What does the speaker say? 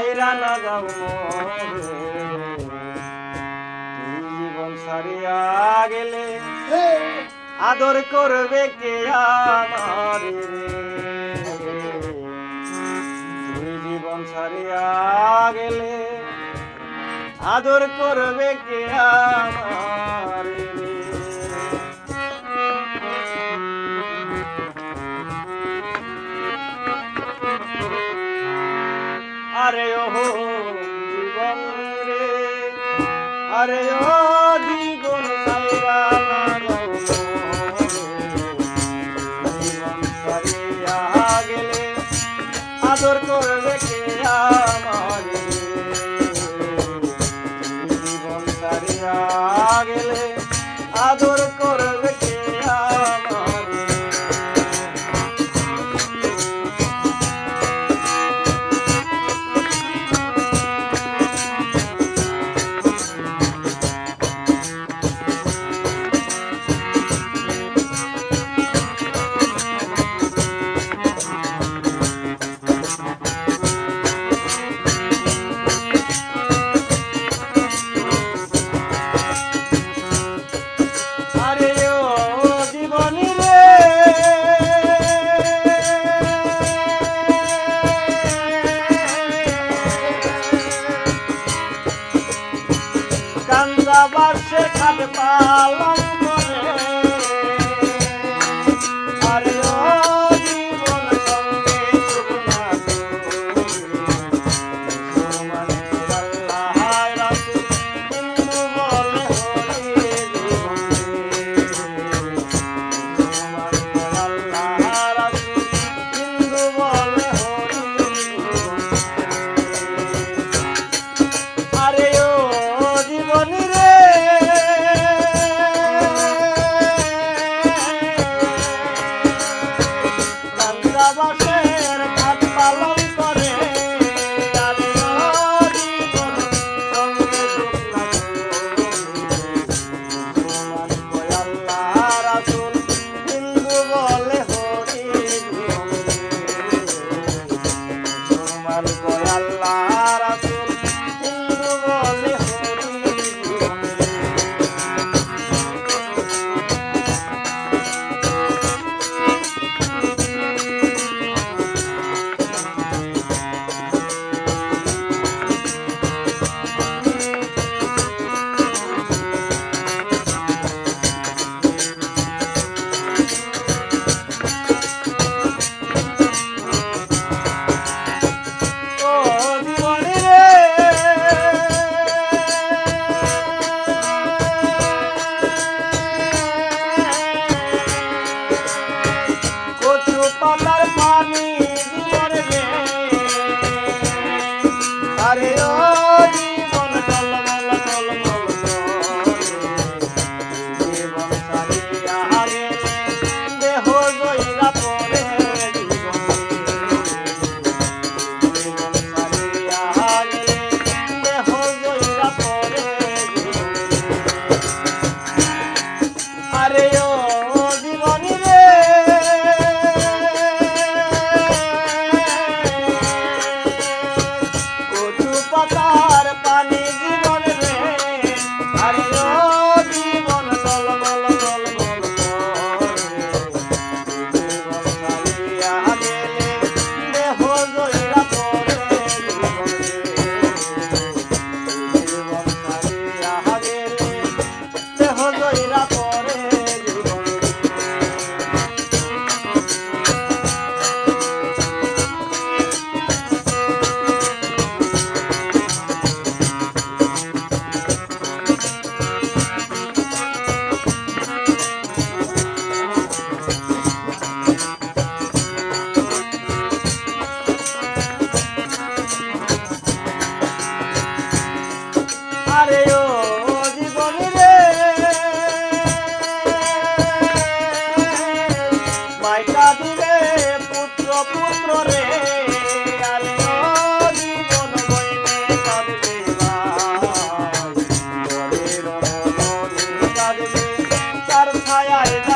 সাইরা না যাও জীবন সারিয়া গেলে আদর করবে কে আমার তুই জীবন সারিয়া গেলে আদর করবে কে আ আরে ও জীবন সাইয়া জীবন সাইয়া আদর করবে আমার সে খাট পালম। দয়াল আয়